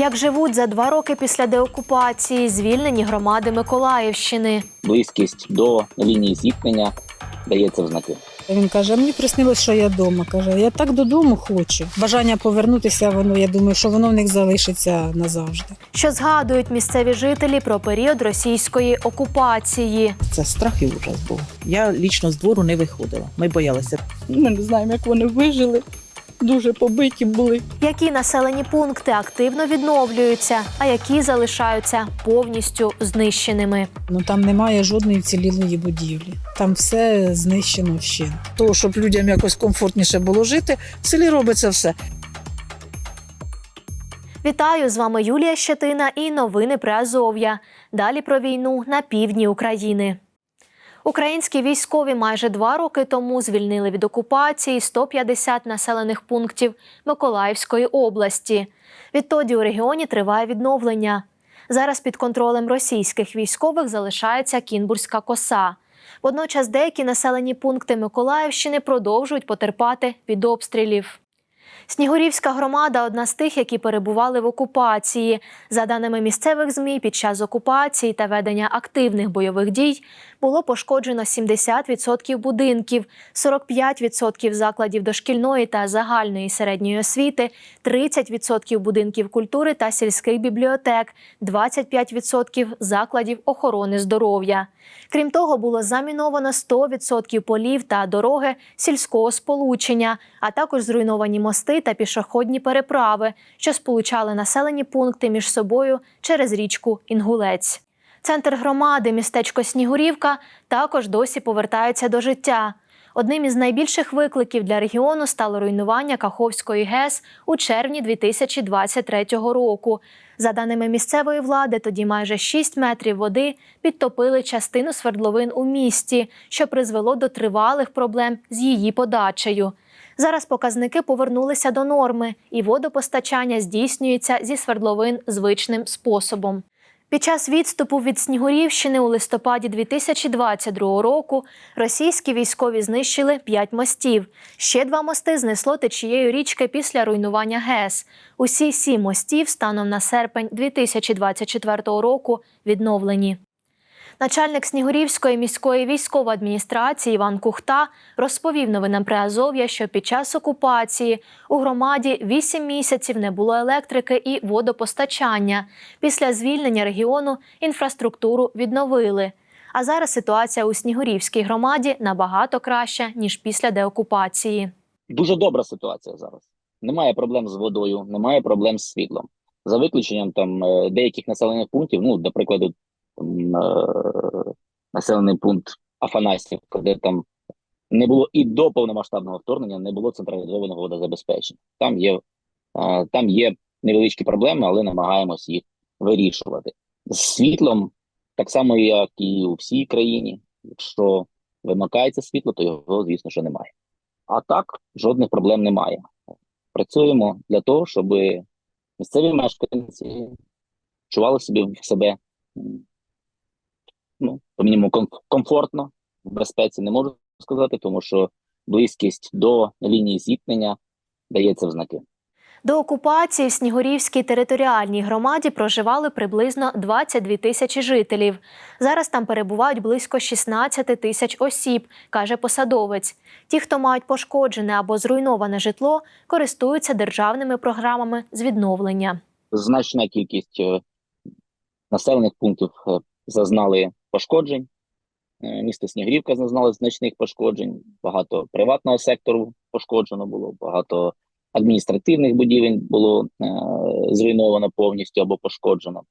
Як живуть за два роки після деокупації звільнені громади Миколаївщини? близькість до лінії зіткнення дається в знаки. Він каже: мені приснилось, що я вдома. Каже, я так додому хочу. Бажання повернутися, воно я думаю, що воно в них залишиться назавжди. Що згадують місцеві жителі про період російської окупації? Це страх і ужас був. Я лічно з двору не виходила. Ми боялися. Ми не знаємо, як вони вижили. Дуже побиті були. Які населені пункти активно відновлюються, а які залишаються повністю знищеними? Ну там немає жодної вцілілої будівлі. Там все знищено вщент. Того, щоб людям якось комфортніше було жити, в селі робиться все. Вітаю з вами Юлія Щетина і новини про Азов'я. Далі про війну на півдні України. Українські військові майже два роки тому звільнили від окупації 150 населених пунктів Миколаївської області. Відтоді у регіоні триває відновлення. Зараз під контролем російських військових залишається Кінбурзька коса. Водночас деякі населені пункти Миколаївщини продовжують потерпати від обстрілів. Снігурівська громада одна з тих, які перебували в окупації. За даними місцевих ЗМІ, під час окупації та ведення активних бойових дій було пошкоджено 70% будинків, 45% закладів дошкільної та загальної середньої освіти, 30% будинків культури та сільських бібліотек, 25% закладів охорони здоров'я. Крім того, було заміновано 100% полів та дороги сільського сполучення, а також зруйновані мости та пішохідні переправи, що сполучали населені пункти між собою через річку Інгулець. Центр громади, містечко Снігурівка, також досі повертається до життя. Одним із найбільших викликів для регіону стало руйнування Каховської ГЕС у червні 2023 року. За даними місцевої влади, тоді майже 6 метрів води підтопили частину свердловин у місті, що призвело до тривалих проблем з її подачею. Зараз показники повернулися до норми, і водопостачання здійснюється зі свердловин звичним способом. Під час відступу від Снігурівщини у листопаді 2022 року російські військові знищили п'ять мостів. Ще два мости знесло течією річки після руйнування ГЕС. Усі сім мостів станом на серпень 2024 року відновлені. Начальник Снігурівської міської військової адміністрації Іван Кухта розповів новинам Приазов'я, що під час окупації у громаді 8 місяців не було електрики і водопостачання. Після звільнення регіону інфраструктуру відновили. А зараз ситуація у Снігурівській громаді набагато краща ніж після деокупації. Дуже добра ситуація зараз. Немає проблем з водою, немає проблем з світлом. За виключенням там е, деяких населених пунктів, ну, до прикладу, населений пункт Афанасівка, де там не було і до повномасштабного вторгнення не було централізованого водозабезпечення. Там є, е, там є невеличкі проблеми, але намагаємось їх вирішувати. З світлом, так само, як і у всій країні, якщо вимикається світло, то його, звісно, що немає. А так жодних проблем немає. Працюємо для того, щоб місцеві мешканці чували собі в себе ну, по мінімуму ком- комфортно, в безпеці не можу сказати, тому що близькість до лінії зіткнення дається в знаки. До окупації в Снігурівській територіальній громаді проживали приблизно 22 тисячі жителів. Зараз там перебувають близько 16 тисяч осіб, каже посадовець. Ті, хто мають пошкоджене або зруйноване житло, користуються державними програмами з відновлення. Значна кількість е, населених пунктів е, зазнали пошкоджень. Е, Місто Снігрівка зазнало значних пошкоджень. Багато приватного сектору пошкоджено було, багато адміністративних будівель було е, зруйновано повністю або пошкоджено.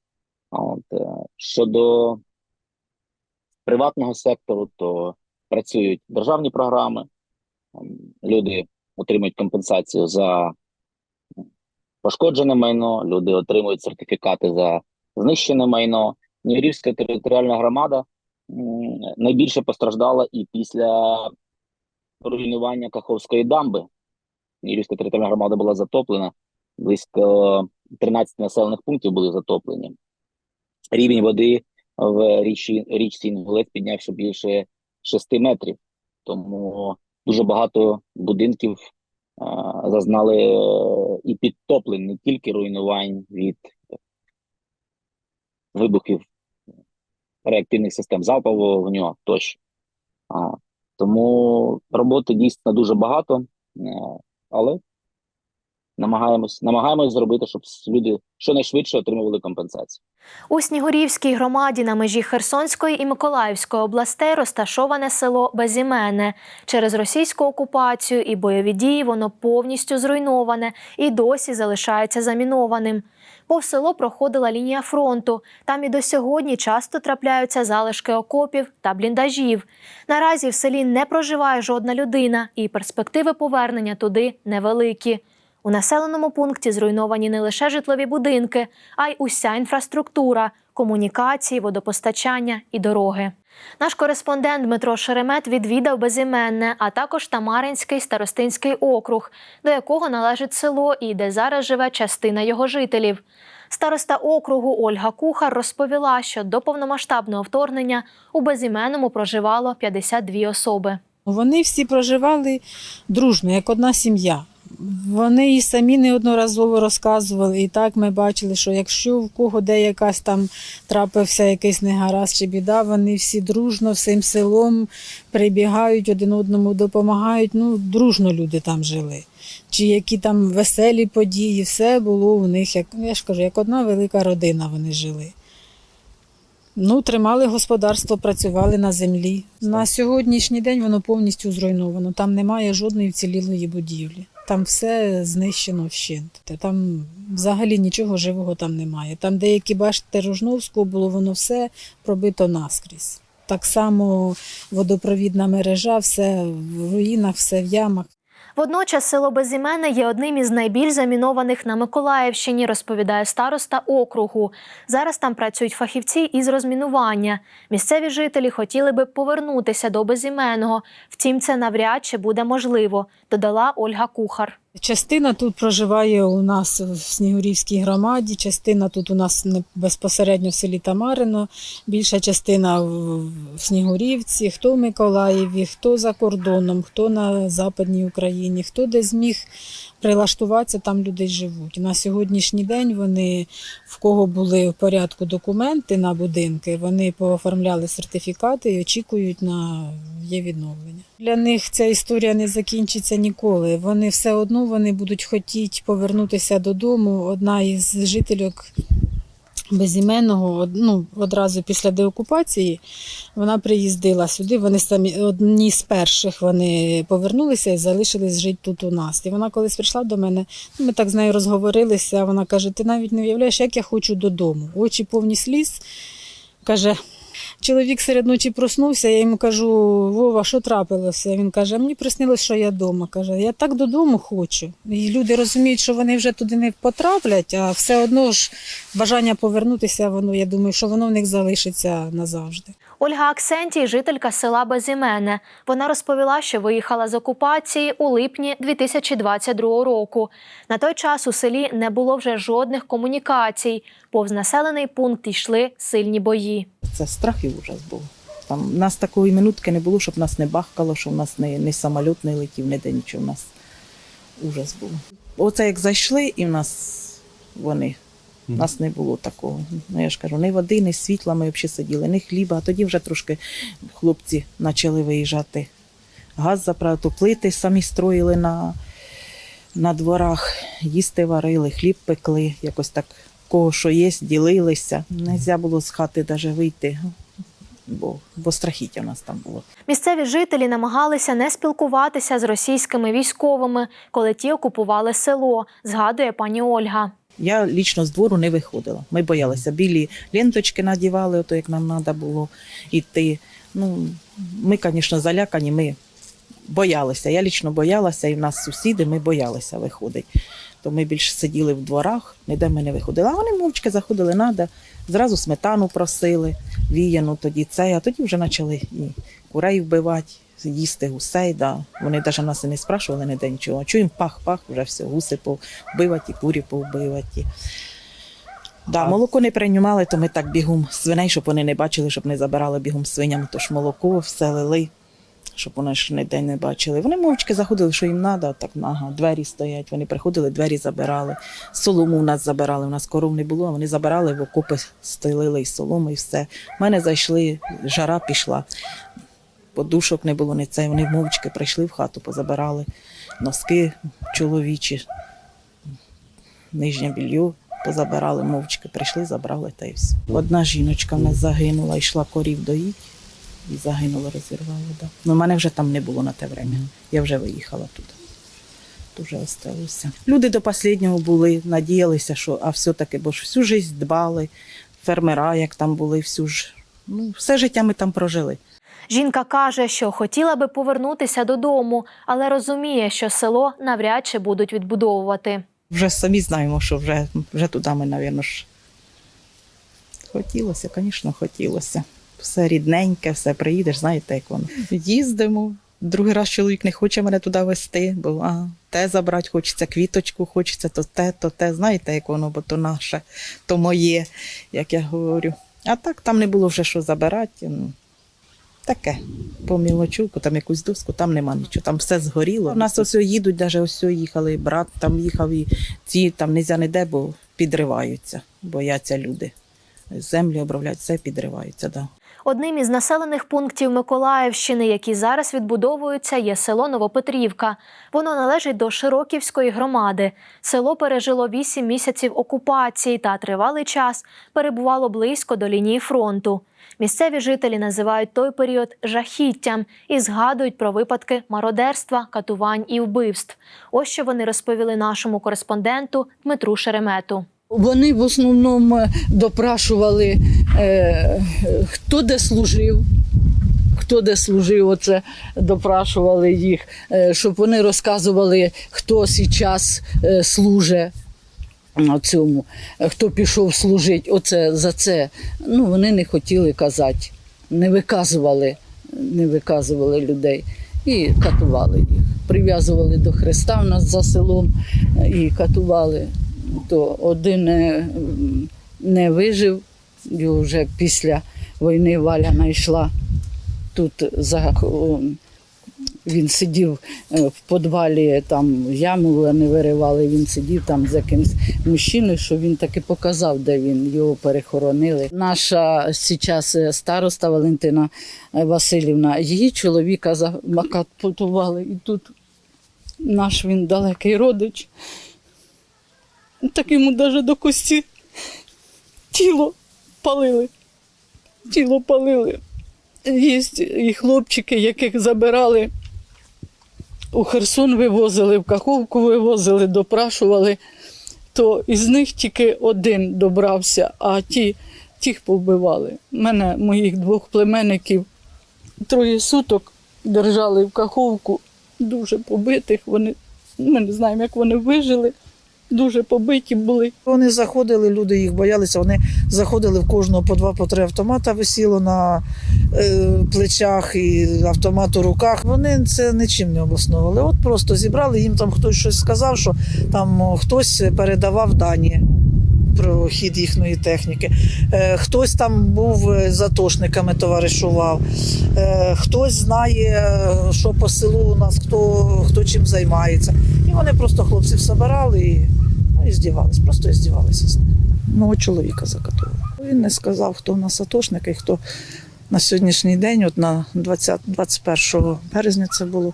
От, е, щодо приватного сектору, то працюють державні програми, люди отримують компенсацію за пошкоджене майно, люди отримують сертифікати за знищене майно. Нігрівська територіальна громада найбільше постраждала і після руйнування Каховської дамби. Нігрівська територіальна громада була затоплена, близько 13 населених пунктів були затоплені. Рівень води в річці, річці Інгулець піднявся більше 6 метрів. Тому дуже багато будинків а, зазнали е, і підтоплень, не тільки руйнувань від вибухів реактивних систем залпового вогню тощо. А, тому роботи дійсно дуже багато, е, але намагаємось, намагаємось зробити, щоб люди щонайшвидше отримували компенсацію. У Снігурівській громаді на межі Херсонської і Миколаївської областей розташоване село Безіменне. Через російську окупацію і бойові дії воно повністю зруйноване і досі залишається замінованим. Повз село проходила лінія фронту. Там і до сьогодні часто трапляються залишки окопів та бліндажів. Наразі в селі не проживає жодна людина, і перспективи повернення туди невеликі. У населеному пункті зруйновані не лише житлові будинки, а й уся інфраструктура, комунікації, водопостачання і дороги. Наш кореспондент Дмитро Шеремет відвідав безіменне, а також Тамаринський старостинський округ, до якого належить село і де зараз живе частина його жителів. Староста округу Ольга Кухар розповіла, що до повномасштабного вторгнення у безіменному проживало 52 особи. Вони всі проживали дружно, як одна сім'я. Вони і самі неодноразово розказували, і так ми бачили, що якщо в кого де якась там трапився якийсь негаразд чи біда, вони всі дружно всім селом прибігають один одному, допомагають. Ну, дружно люди там жили. Чи які там веселі події, все було у них, як я ж кажу, як одна велика родина вони жили. Ну, тримали господарство, працювали на землі. На сьогоднішній день воно повністю зруйновано. Там немає жодної вцілілої будівлі. Там все знищено вщент. Там взагалі нічого живого там немає. Там деякі башти Рожновського було воно все пробито наскрізь. Так само водопровідна мережа, все в руїнах, все в ямах. Водночас село Безімене є одним із найбільш замінованих на Миколаївщині, розповідає староста округу. Зараз там працюють фахівці із розмінування. Місцеві жителі хотіли би повернутися до безіменного. Втім, це навряд чи буде можливо, додала Ольга Кухар. Частина тут проживає у нас в Снігурівській громаді, частина тут у нас безпосередньо в селі Тамарино, більша частина в Снігурівці, хто в Миколаєві, хто за кордоном, хто на Западній Україні, хто де зміг прилаштуватися, там люди живуть. На сьогоднішній день вони, в кого були в порядку документи на будинки, вони пооформляли сертифікати і очікують на є відновлення. Для них ця історія не закінчиться ніколи. Вони все одно вони будуть хотіти повернутися додому. Одна із жительок безіменного, ну, одразу після деокупації, вона приїздила сюди. Вони самі одні з перших вони повернулися і залишились жити тут у нас. І вона колись прийшла до мене. Ми так з нею розговорилися. Вона каже: Ти навіть не уявляєш, як я хочу додому. Очі повні сліз. Каже, Чоловік серед ночі проснувся, я йому кажу: Вова, що трапилося? Він каже: мені приснилось, що я вдома. Каже, я так додому хочу. І люди розуміють, що вони вже туди не потраплять, а все одно ж бажання повернутися, воно, я думаю, що воно в них залишиться назавжди. Ольга Аксентій, жителька села Безіменне. Вона розповіла, що виїхала з окупації у липні 2022 року. На той час у селі не було вже жодних комунікацій. Повз населений пункт йшли сильні бої. Це страх і ужас був. Там нас такої минутки не було, щоб нас не бахкало, що в нас не, не самоліт не летів, ніде нічого. У нас ужас був. Оце як зайшли, і в нас вони. У нас не було такого. Ну, я ж кажу, ні води, ні світла, ми взагалі сиділи, ні хліба. А тоді вже трошки хлопці почали виїжджати. Газ заправити, плити самі строїли на, на дворах, їсти варили, хліб пекли, якось так кого що є, ділилися. Нельзя було з хати навіть вийти, бо, бо страхіття в нас там було. Місцеві жителі намагалися не спілкуватися з російськими військовими, коли ті окупували село, згадує пані Ольга. Я лічно з двору не виходила. Ми боялися. Білі ленточки надівали, ото як нам треба було йти. Ну, ми, звісно, залякані, ми боялися. Я лічно боялася, і в нас сусіди, ми боялися виходити. То ми більше сиділи в дворах, ніде ми не виходили. А вони мовчки заходили, надо, зразу сметану просили, віяну тоді це, а тоді вже почали і курей вбивати, їсти гусей. Да. Вони навіть нас і не спрашували ніде нічого. Чуємо пах-пах, вже все, гуси повбиваті, курі повбиваті. Да, молоко не приймали, то ми так бігом свиней, щоб вони не бачили, щоб не забирали бігом свиням, тож молоко все лили, щоб вони ж ніде не бачили. Вони мовчки заходили, що їм треба, так ага, двері стоять. Вони приходили, двері забирали. Солому у нас забирали. У нас коров не було, а вони забирали в окопи, стелили із соломи і все. У мене зайшли, жара пішла. Подушок не було, ні це. Вони мовчки прийшли в хату, позабирали носки чоловічі, нижнє білье позабирали мовчки, прийшли, забрали та й все. Одна жіночка в нас загинула, йшла корів доїть і загинула, розірвала. Да. Ну, мене вже там не було на те время. Я вже виїхала туди. Тут вже осталося. Люди до останнього були, надіялися, що а все-таки, бо ж всю життя дбали, фермера, як там були, всю ж. Ну, все життя ми там прожили. Жінка каже, що хотіла би повернутися додому, але розуміє, що село навряд чи будуть відбудовувати. Вже самі знаємо, що вже, вже туди ми, мабуть, ж. Хотілося, звісно, хотілося. Все рідненьке, все приїдеш, знаєте, як воно. Їздимо. Другий раз чоловік не хоче мене туди вести, бо а, те забрати хочеться, квіточку хочеться, то те, то те. Знаєте, як воно, бо то наше, то моє, як я говорю. А так там не було вже що забирати. Таке, по мілочуку, там якусь доску, там нема нічого, там все згоріло. У нас ось їдуть, навіть ось їхали, брат там їхав, і ці там нельзя ніде, бо підриваються, бояться люди. Землі обробляють, все підриваються. Да. Одним із населених пунктів Миколаївщини, які зараз відбудовуються, є село Новопетрівка. Воно належить до Широківської громади. Село пережило вісім місяців окупації та тривалий час перебувало близько до лінії фронту. Місцеві жителі називають той період жахіттям і згадують про випадки мародерства, катувань і вбивств. Ось що вони розповіли нашому кореспонденту Дмитру Шеремету. Вони в основному е, допрашували, е, хто де служив, хто де служив, оце допрашували їх, е, щоб вони розказували, хто зараз служить цьому, е, хто пішов служити. Оце за це. Ну, вони не хотіли казати, не виказували, не виказували людей і катували їх. Прив'язували до хреста в нас за селом е, і катували то один е, не вижив, його вже після війни Валя знайшла тут за він сидів е, в підвалі, там яму вони виривали, він сидів там з якимсь мужчиною, що він таки показав, де він його перехоронили. Наша зараз староста Валентина е, Васильівна, її чоловіка закатували, і тут наш він далекий родич. Так йому навіть до кості тіло палили. Тіло палили. Є і хлопчики, яких забирали у Херсон вивозили, в Каховку вивозили, допрашували, то із них тільки один добрався, а ті тих повбивали. Мене, моїх двох племенників, троє суток держали в Каховку, дуже побитих. Вони, ми не знаємо, як вони вижили дуже побиті були. Вони заходили, люди їх боялися. Вони заходили в кожного по два по три автомата висіло на е, плечах і автомат у руках. Вони це нічим не обосновували. От просто зібрали їм там хтось щось сказав, що там хтось передавав дані. Про хід їхньої техніки. Е, хтось там був е, з атошниками, товаришував, е, хтось знає, що по селу у нас, хто, хто чим займається. І вони просто хлопців збирали і, ну, і здівались, просто і здівалися з них. Мого чоловіка закатували. Він не сказав, хто в нас атошник і хто на сьогоднішній день, от на 20, 21 березня це було,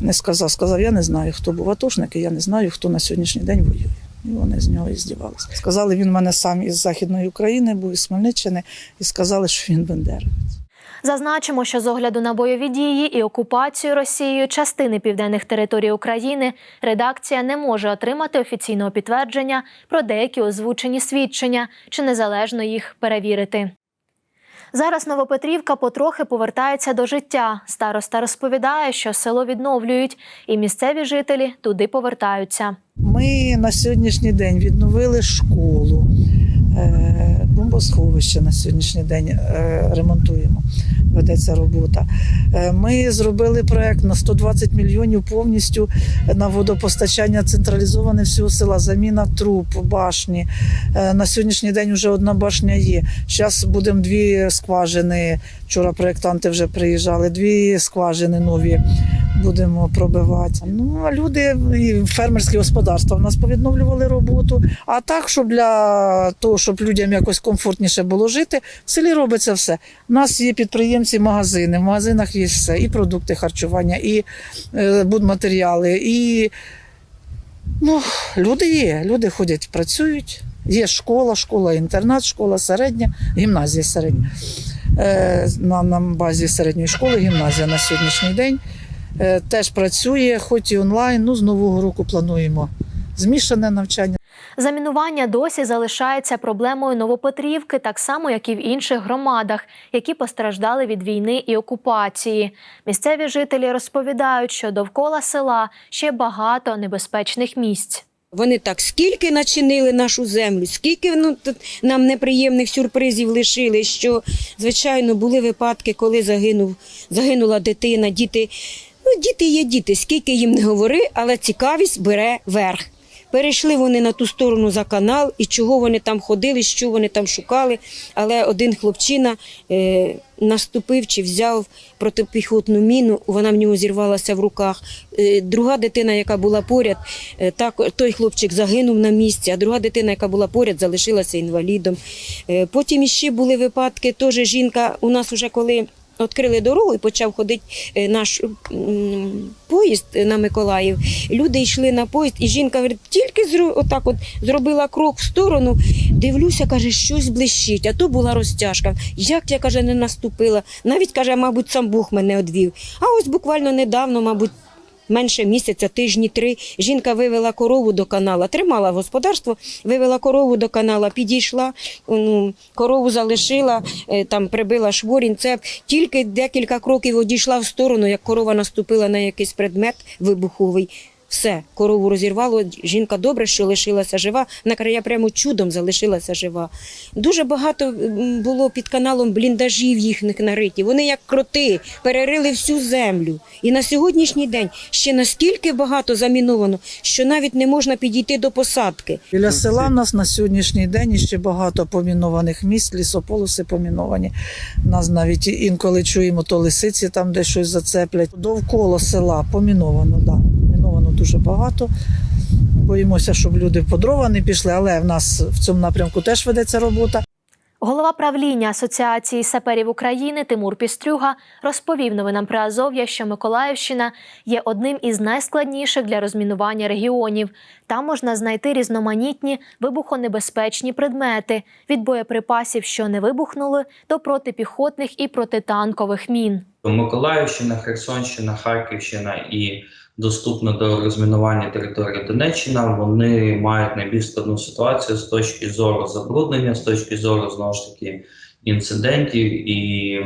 не сказав. Сказав, я не знаю, хто був атошник, і я не знаю, хто на сьогоднішній день воює. І вони з нього і здівалися. Сказали, він в мене сам із Західної України був, із Хмельниччини, і сказали, що він бендеровець. Зазначимо, що з огляду на бойові дії і окупацію Росією частини південних територій України редакція не може отримати офіційного підтвердження про деякі озвучені свідчення чи незалежно їх перевірити. Зараз Новопетрівка потрохи повертається до життя. Староста розповідає, що село відновлюють, і місцеві жителі туди повертаються. Ми на сьогоднішній день відновили школу, е, бомбосховище на сьогоднішній день е, ремонтуємо. ведеться робота. Е, Ми зробили проект на 120 мільйонів повністю на водопостачання централізоване всього села, заміна труб, башні. Е, На сьогоднішній день вже одна башня є. Зараз будемо дві скважини. Вчора проєктанти вже приїжджали, дві скважини нові будемо пробивати. Ну люди і фермерські господарства в нас повідновлювали роботу. А так, щоб для того, щоб людям якось комфортніше було жити, в селі робиться все. У нас є підприємці, магазини. В магазинах є все, і продукти харчування, і е, будматеріали, і ну, люди є. Люди ходять, працюють. Є школа, школа, інтернат, школа середня, гімназія середня. Е, на, на базі середньої школи гімназія на сьогоднішній день е, теж працює, хоч і онлайн. Ну, з нового року плануємо змішане навчання. Замінування досі залишається проблемою Новопетрівки, так само як і в інших громадах, які постраждали від війни і окупації. Місцеві жителі розповідають, що довкола села ще багато небезпечних місць. Вони так скільки начинили нашу землю, скільки ну, нам неприємних сюрпризів лишили, що, звичайно, були випадки, коли загинув, загинула дитина, діти. Ну, діти є діти, скільки їм не говори, але цікавість бере верх. Перейшли вони на ту сторону за канал, і чого вони там ходили, що вони там шукали. Але один хлопчина е, наступив чи взяв протипіхотну міну, вона в нього зірвалася в руках. Е, друга дитина, яка була поряд, е, так, той хлопчик загинув на місці, а друга дитина, яка була поряд, залишилася інвалідом. Е, потім іще були випадки, теж жінка у нас вже коли. Відкрили дорогу і почав ходити е, наш поїзд на Миколаїв. Люди йшли на поїзд, і жінка говорить, тільки отак от зробила крок в сторону. Дивлюся, каже, щось блищить, а то була розтяжка. Як я каже, не наступила. Навіть каже, мабуть, сам Бог мене одвів. А ось буквально недавно, мабуть. Менше місяця, тижні три. Жінка вивела корову до канала, тримала господарство, вивела корову до канала, підійшла, ну, корову залишила, е, там прибила шворінь. Це тільки декілька кроків одійшла в сторону, як корова наступила на якийсь предмет вибуховий. Все, корову розірвало. Жінка добре, що лишилася жива. На края прямо чудом залишилася жива. Дуже багато було під каналом бліндажів їхніх нариті. Вони як кроти перерили всю землю. І на сьогоднішній день ще наскільки багато заміновано, що навіть не можна підійти до посадки. Біля села в нас на сьогоднішній день ще багато помінованих місць, лісополоси поміновані. Нас навіть інколи чуємо, то лисиці там десь щось зацеплять. Довкола села поміновано, да. Дуже багато. Боїмося, щоб люди по дрова не пішли, але в нас в цьому напрямку теж ведеться робота. Голова правління Асоціації саперів України Тимур Пістрюга розповів новинам про Азов'я, що Миколаївщина є одним із найскладніших для розмінування регіонів. Там можна знайти різноманітні вибухонебезпечні предмети від боєприпасів, що не вибухнули, до протипіхотних і протитанкових мін. Миколаївщина, Херсонщина, Харківщина і доступно до розмінування території Донеччина, вони мають найбільш складну ситуацію з точки зору забруднення, з точки зору знову ж таки інцидентів і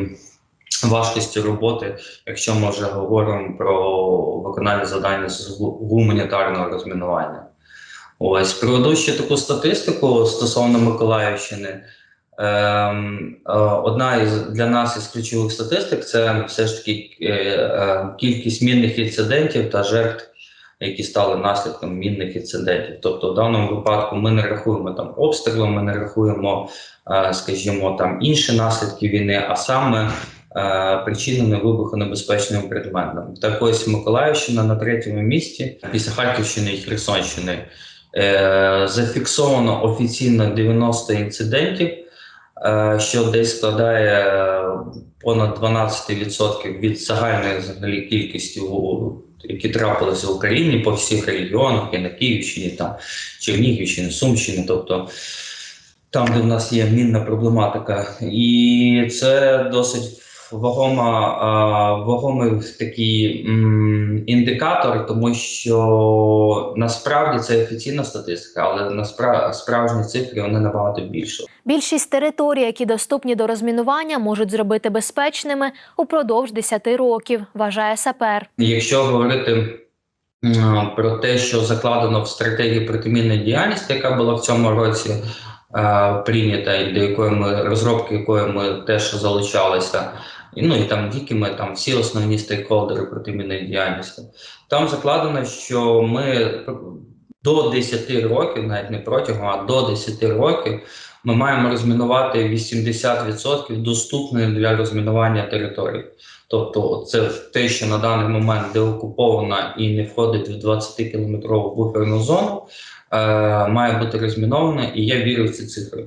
важкості роботи, якщо ми вже говоримо про виконання завдань з гуманітарного розмінування. Ось приведу ще таку статистику стосовно Миколаївщини. Ем, е, одна із для нас із ключових статистик це все ж таки е, е, кількість мінних інцидентів та жертв, які стали наслідком мінних інцидентів. Тобто, в даному випадку ми не рахуємо там обстріли, ми не рахуємо, скажімо, там інші наслідки війни, а саме причинені вибухонебезпечними предметами. Так ось Миколаївщина на третьому місці після Харківщини і Херсонщини. Зафіксовано офіційно 90 інцидентів, що десь складає е, понад 12% від загальної взагалі кількості, які трапилися в Україні по всіх регіонах, і на Київщині, там, Чернігівщині, Сумщині, тобто там, де в нас є мінна проблематика. І це досить вагома, вагомий такий індикатор, тому що насправді це офіційна статистика, але насправді справжні цифри вони набагато більше. Більшість територій, які доступні до розмінування, можуть зробити безпечними упродовж 10 років, вважає сапер. Якщо говорити про те, що закладено в стратегії протимінної діяльності, яка була в цьому році е, прийнята, і до якої ми розробки якої ми теж залучалися. І, Ну і там тільки ми там всі основні стейкхолдери протимінної діяльності. Там закладено, що ми до 10 років, навіть не протягом, а до 10 років, ми маємо розмінувати 80% доступної для розмінування території. Тобто, це те, що на даний момент деокупована і не входить в 20-кілометрову буферну зону, е, має бути розмінована, і я вірю в ці цифри.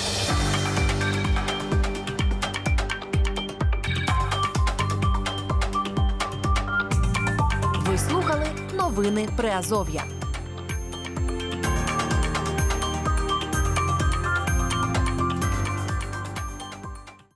Новини Приазов'я.